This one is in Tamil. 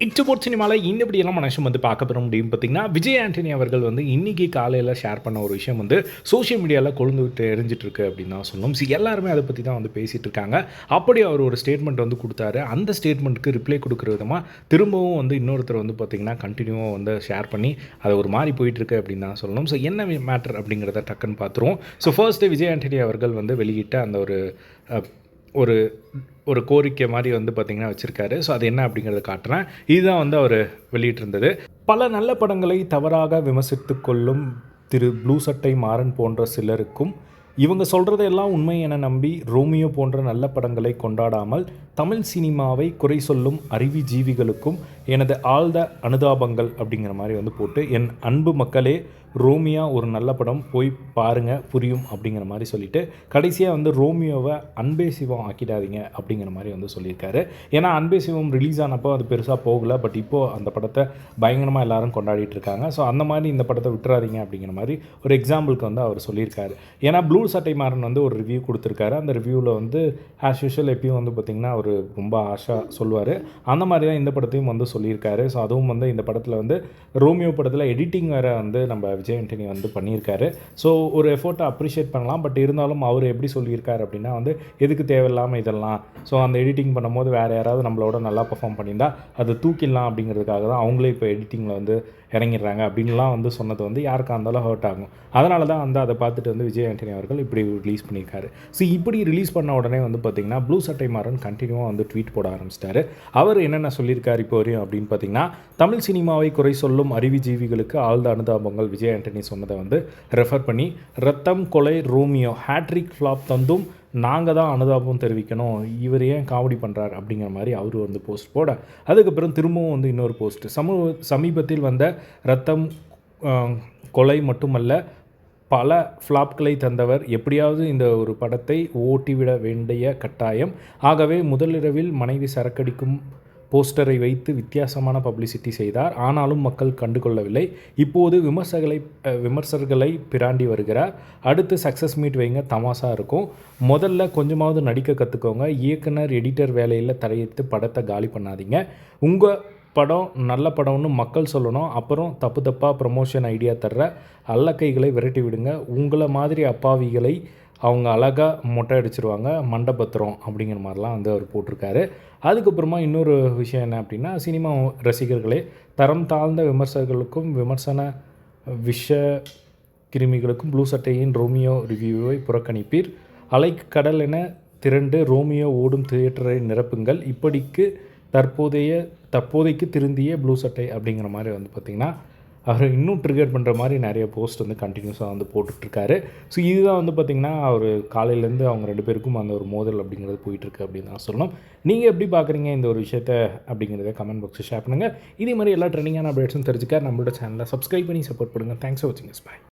இச்சபோட் சினிமாவில் இன்னபடியெல்லாம் மனுஷன் வந்து பார்க்க பெற முடியும் பார்த்தீங்கன்னா விஜய் ஆண்டனி அவர்கள் வந்து இன்றைக்கி காலையில் ஷேர் பண்ண ஒரு விஷயம் வந்து சோஷியல் மீடியாவில் கொழுந்து விட்டு எரிஞ்சிட்டு இருக்கு அப்படின்னு தான் சொல்லணும். ஸோ எல்லாருமே அதை பற்றி தான் வந்து பேசிகிட்டு இருக்காங்க. அப்படி அவர் ஒரு ஸ்டேட்மெண்ட் வந்து கொடுத்தாரு. அந்த ஸ்டேட்மெண்ட்டுக்கு ரிப்ளை கொடுக்குற விதமாக திரும்பவும் வந்து இன்னொருத்தர் வந்து பார்த்திங்கன்னா கண்டினியூவாக வந்து ஷேர் பண்ணி அது ஒரு மாதிரி போயிட்டுருக்கு அப்படின்னு தான் சொல்லணும். ஸோ என்ன மேட்டர் அப்படிங்கிறத டக்குன்னு பார்த்துருவோம். ஸோ ஃபர்ஸ்ட்டு விஜய் ஆண்டனி அவர்கள் வந்து வெளியிட்ட அந்த ஒரு ஒரு ஒரு கோரிக்கை மாதிரி வந்து பார்த்திங்கன்னா வச்சுருக்காரு. ஸோ அது என்ன அப்படிங்கிறத காட்டுறேன். இதுதான் வந்து அவர் வெளியிட்டிருந்தது. பல நல்ல படங்களை தவறாக விமர்சித்து கொள்ளும் திரு ப்ளூ சட்டை மாறன் போன்ற சிலருக்கும் இவங்க சொல்கிறதெல்லாம் உண்மை என நம்பி ரோமியோ போன்ற நல்ல படங்களை கொண்டாடாமல் தமிழ் சினிமாவை குறை சொல்லும் அறிவி ஜீவிகளுக்கும் எனது ஆழ்ந்த அனுதாபங்கள் அப்படிங்கிற மாதிரி வந்து போட்டு என் அன்பு மக்களே ரோமியா ஒரு நல்ல படம் போய் பாருங்கள் புரியும் அப்படிங்கிற மாதிரி சொல்லிட்டு கடைசியாக வந்து ரோமியோவை அன்பே சிவம் ஆக்கிடாதீங்க அப்படிங்கிற மாதிரி வந்து சொல்லியிருக்காரு. ஏன்னா அன்பே சிவம் ரிலீஸ் ஆனப்போ அது பெருசாக போகலை பட் இப்போது அந்த படத்தை பயங்கரமாக எல்லாரும் கொண்டாடிட்டு இருக்காங்க. ஸோ அந்த மாதிரி இந்த படத்தை விட்டுறாதீங்க அப்படிங்கிற மாதிரி ஒரு எக்ஸாம்பிளுக்கு வந்து அவர் சொல்லியிருக்காரு. ஏன்னா ப்ளூ சட்டை மாறன் வந்து ஒரு ரிவ்யூ கொடுத்துருக்காரு. அந்த ரிவ்யூவில் வந்து ஆஸ் யூஷுவல் எப்பயும் வந்து பார்த்திங்கன்னா ஒரு ரொம்ப ஆஷா சொல்லுவார். அந்த மாதிரி தான் இந்த படத்தையும் வந்து சொல்லியிருக்காரு. ஸோ அதுவும் வந்து இந்த படத்தில் வந்து ரோமியோ படத்தில் எடிட்டிங் வேறு வந்து நம்ம விஜய் ஆண்டனி வந்து பண்ணியிருக்காரு. ஸோ ஒரு எஃபோர்ட்டை அப்ரிஷியேட் பண்ணலாம். பட் இருந்தாலும் அவர் எப்படி சொல்லியிருக்காரு அப்படின்னா வந்து எதுக்கு தேவையில்லாமல் இதெல்லாம்? ஸோ அந்த எடிட்டிங் பண்ணும்போது வேறு யாராவது நம்மளோட நல்லா பர்ஃபார்ம் பண்ணியிருந்தா அதை தூக்கிடலாம் அப்படிங்கிறதுக்காக தான் அவங்களே இப்போ எடிட்டிங்கில் வந்து இறங்கிடுறாங்க. அப்படின்லாம் வந்து சொன்னது வந்து யாருக்காக இருந்தாலும் ஹர்ட் ஆகும். அதனால தான் வந்து அதை பார்த்துட்டு வந்து விஜய் ஆண்டனி அவர்கள் இப்படி ரிலீஸ் பண்ணியிருக்காரு. ஸோ இப்படி ரிலீஸ் பண்ண உடனே வந்து பார்த்திங்கன்னா ப்ளூ சட்டை மாறன் கண்டினியூ வரைக்கும் வந்து ட்வீட் போட ஆரம்பிச்சிட்டாரு. அவர் என்னென்ன சொல்லியிருக்கார் இப்போ வரையும் அப்படின்னு பார்த்தீங்கன்னா தமிழ் சினிமாவை குறை சொல்லும் அறிவுஜீவிகளுக்கு ஆழ்ந்த அனுதாபங்கள். விஜய் ஆண்டனி சொன்னதை வந்து ரெஃபர் பண்ணி ரத்தம் கொலை ரோமியோ ஹேட்ரிக் ஃப்ளாப் தந்தும் நாங்கள் தான் அனுதாபம் தெரிவிக்கணும். இவர் ஏன் காமெடி பண்ணுறார் அப்படிங்கிற மாதிரி அவர் வந்து போஸ்ட் போட அதுக்கப்புறம் திரும்பவும் வந்து இன்னொரு போஸ்ட் சமூக சமீபத்தில் வந்த ரத்தம் கொலை மட்டுமல்ல பல ஃப்ளாப்களை தந்தவர். எப்படியாவது இந்த ஒரு படத்தை ஓட்டிவிட வேண்டிய கட்டாயம். ஆகவே முதலிரவில் மனைவி சரக்கடிக்கும் போஸ்டரை வைத்து வித்தியாசமான பப்ளிசிட்டி செய்தார். ஆனாலும் மக்கள் கண்டுகொள்ளவில்லை. இப்போது விமர்சகர்களை விமர்சகர்களை பிராண்டி வருகிறார். அடுத்து சக்ஸஸ் மீட் வைங்க தமாசா இருக்கும். முதல்ல கொஞ்சமாவது நடிக்க கற்றுக்கோங்க இயக்குனர் எடிட்டர் வேலையில் தலையிட்டு படத்தை காலி பண்ணாதீங்க. உங்கள் படம் நல்ல படம்னு மக்கள் சொல்லணும். அப்புறம் தப்பு தப்பாக ப்ரமோஷன் ஐடியா தர்ற அல்லக்கைகளை விரட்டி விடுங்க. உங்களை மாதிரி அப்பாவிகளை அவங்க அழகாக மொட்டை அடிச்சிருவாங்க மண்டபத்திரம் அப்படிங்கிற மாதிரிலாம் வந்து அவர் போட்டிருக்காரு. அதுக்கப்புறமா இன்னொரு விஷயம் என்ன அப்படின்னா சினிமா ரசிகர்களே தரம் தாழ்ந்த விமர்சகர்களுக்கும் விமர்சன விஷ கிருமிகளுக்கும் ப்ளூ சட்டையின் ரோமியோ ரிவ்யூவை புறக்கணிப்பீர். அலைக்கடல் என திரண்டு ரோமியோ ஓடும் தியேட்டரை நிரப்புங்கள். இப்படிக்கு தற்போதைய தற்போதைக்கு திருந்திய ப்ளூ சட்டை அப்படிங்கிற மாதிரி வந்து பார்த்திங்கன்னா அவர் இன்னும் ட்ரிகர் பண்ணுற மாதிரி நிறைய போஸ்ட் வந்து கண்டினியூஸாக வந்து போட்டுட்ருக்காரு. ஸோ இதுதான் வந்து பார்த்திங்கன்னா அவர் காலையிலேருந்து அவங்க ரெண்டு பேருக்கும் அந்த ஒரு மோதல் அப்படிங்கிறது போயிட்டுருக்கு அப்படின்னு தான் சொல்லணும். நீங்கள் எப்படி பார்க்குறீங்க இந்த ஒரு விஷயத்த அப்படிங்கிறத கமெண்ட் பாக்ஸில் ஷேர் பண்ணுங்கள் இதே மாதிரி எல்லா ட்ரெண்டிங்கான அப்டேட்ஸும் தெரிஞ்சுக்க நம்மளோட சேனலை சப்ஸ்கிரைப் பண்ணி சப்போர்ட் பண்ணுங்கள் தேங்க்ஸ் ஃபார் வாட்சிங் பாய்